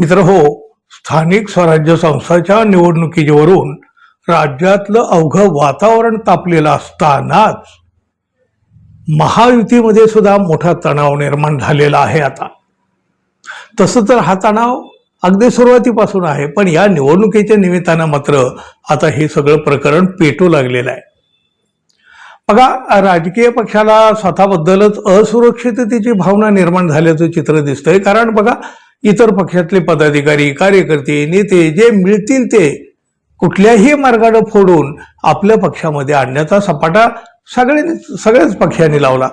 मित्र हो स्थानिक स्वराज्य संस्थाच्या निवडणुकीवरून राज्यातलं अवघं वातावरण तापलेलं असतानाच महायुतीमध्ये सुद्धा मोठा तणाव निर्माण झालेला आहे आता. तसं तर हा तणाव अगदी सुरुवातीपासून आहे पण या निवडणुकीच्या निमित्तानं मात्र आता हे सगळं प्रकरण पेटू लागलेलं आहे. बघा राजकीय पक्षाला स्वतःबद्दलच असुरक्षिततेची भावना निर्माण झाल्याचं चित्र दिसतंय कारण बघा इतर पक्षातले पदाधिकारी कार्यकर्ते नेते जे मिळतील ते कुठल्याही मार्गानं फोडून आपल्या पक्षामध्ये आणण्याचा सपाटा सगळ्यांनी सगळ्याच पक्षांनी लावला.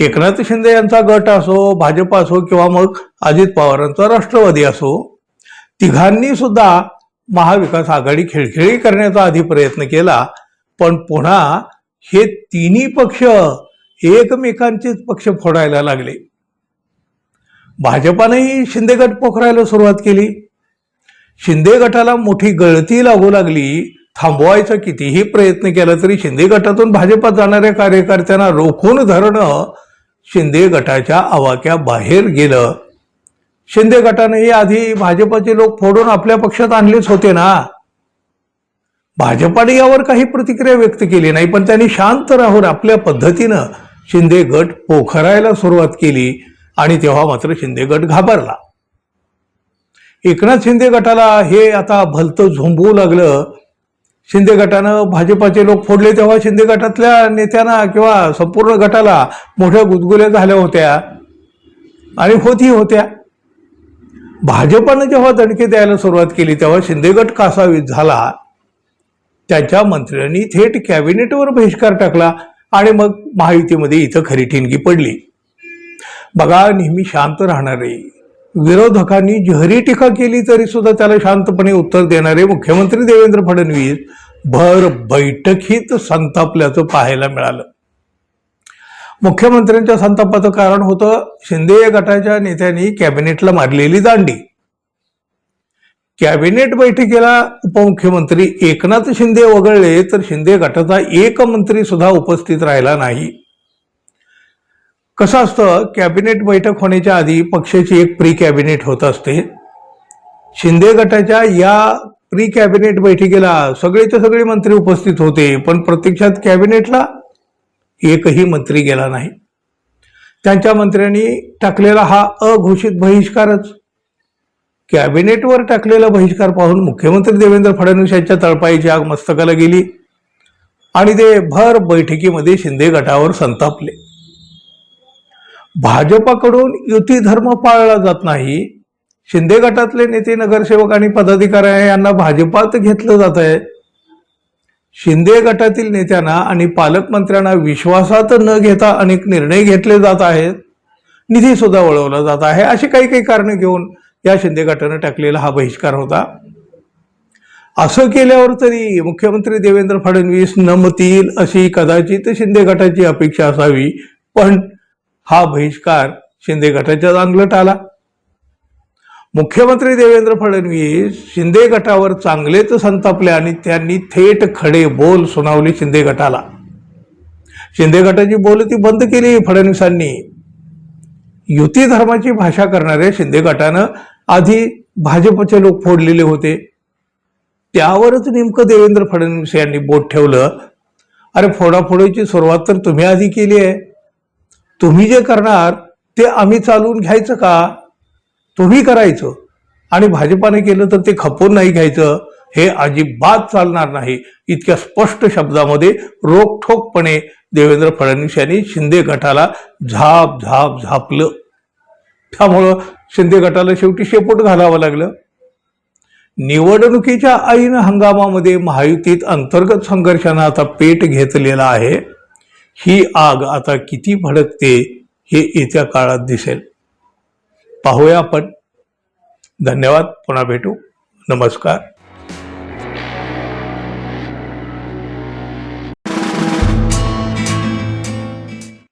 एकनाथ शिंदे यांचा गट असो भाजप असो किंवा मग अजित पवारांचा राष्ट्रवादी असो तिघांनी सुद्धा महाविकास आघाडी खेळखेळी करण्याचा आधी प्रयत्न केला पण पुन्हा हे तिन्ही पक्ष एकमेकांचेच पक्ष फोडायला लागले. भाजपानेही शिंदे गट पोखरायला सुरुवात केली. शिंदे गटाला मोठी गळती लागू लागली. थांबवायचा कितीही प्रयत्न केला तरी शिंदे गटातून भाजपात जाणाऱ्या कार्यकर्त्यांना रोखून धरणं शिंदे गटाच्या आवाक्या बाहेर गेलं. शिंदे गटानेही आधी भाजपाचे लोक फोडून आपल्या पक्षात आणलेच होते ना. भाजपाने यावर काही प्रतिक्रिया व्यक्त केली नाही पण त्यांनी शांत राहून आपल्या पद्धतीनं शिंदे गट पोखरायला सुरुवात केली. आणि तेव्हा मात्र शिंदे गट घाबरला. एकनाथ शिंदे गटाला हे आता भलतं झोंबवू लागलं. शिंदे गटानं भाजपाचे लोक फोडले तेव्हा शिंदे गटातल्या नेत्यांना किंवा संपूर्ण गटाला मोठ्या गुदगुल्या झाल्या होत्या. आणि होती होत्या. भाजपानं जेव्हा दणके द्यायला सुरुवात केली तेव्हा शिंदे गट कासावीत झाला. त्याच्या मंत्र्यांनी थेट कॅबिनेटवर बहिष्कार टाकला आणि मग महायुतीमध्ये इथं खरी ठिणगी पडली. बघा नेहमी शांत राहणारे. विरोधकांनी जहरी टीका केली तरी सुद्धा त्याला शांतपणे उत्तर देणारे मुख्यमंत्री देवेंद्र फडणवीस भर बैठकीत संतापल्याचं पाहायला मिळालं. मुख्यमंत्र्यांच्या संतापाचं कारण होतं शिंदे गटाच्या नेत्यांनी कॅबिनेटला मारलेली दांडी. कॅबिनेट बैठकीला उपमुख्यमंत्री एकनाथ शिंदे वगळले तर शिंदे गटाचा एक मंत्री सुद्धा उपस्थित राहिला नाही. कसं असतं कॅबिनेट बैठक होण्याच्या आधी पक्षाची एक प्री कॅबिनेट होत असते. शिंदे गटाच्या या प्री कॅबिनेट बैठकीला सगळेचे सगळे मंत्री उपस्थित होते पण प्रत्यक्षात कॅबिनेटला एकही मंत्री गेला नाही. त्यांच्या मंत्र्यांनी टाकलेला हा अघोषित बहिष्कारच. कॅबिनेटवर टाकलेला बहिष्कार पाहून मुख्यमंत्री देवेंद्र फडणवीस यांच्या तळपाईची आग मस्तकाला गेली आणि ते भर बैठकीमध्ये शिंदे गटावर संतापले. भाजपाकडून युती धर्म पाळला जात नाही शिंदे गटातले नेते नगरसेवक आणि पदाधिकारी यांना भाजपात घेतलं जात आहे. शिंदे गटातील नेत्यांना आणि पालकमंत्र्यांना विश्वासात न घेता अनेक निर्णय घेतले जात आहेत. निधी सुद्धा वळवला जात आहे. अशी काही काही कारणं घेऊन या शिंदे गटानं टाकलेला हा बहिष्कार होता. असं केल्यावर तरी मुख्यमंत्री देवेंद्र फडणवीस नमतील अशी कदाचित शिंदे गटाची अपेक्षा असावी पण हा बहिष्कार शिंदे गटाच्या अंगलट आला. मुख्यमंत्री देवेंद्र फडणवीस शिंदे गटावर चांगलेच संतापले आणि त्यांनी थेट खडे बोल सुनावले शिंदे गटाला. शिंदे गटाची बोल ती बंद केली फडणवीसांनी. युती धर्माची भाषा करणाऱ्या शिंदे गटानं आधी भाजपचे लोक फोडलेले होते. त्यावरच नेमकं देवेंद्र फडणवीस यांनी बोट ठेवलं. अरे फोडाफोडीची सुरुवात तर तुम्ही आधी केली आहे. तुम्ही जे करणार ते आम्ही चालवून घ्यायचं का? तुम्ही करायचं. आणि भाजपाने केलं तर ते खपवून नाही घ्यायचं. हे अजिबात चालणार नाही. इतक्या स्पष्ट शब्दामध्ये रोखठोकपणे देवेंद्र फडणवीस यांनी शिंदे गटाला झाप झाप झापलं. त्यामुळं शिंदे गटाला शेवटी शेपूट घालावं लागलं. निवडणुकीच्या ऐन हंगामामध्ये महायुतीत अंतर्गत संघर्षानं आता पेट घेतलेला आहे. ही आग आता किती भडकते हे येत्या काळात दिसेल. पाहूया आपण. धन्यवाद. पुन्हा भेटू. नमस्कार.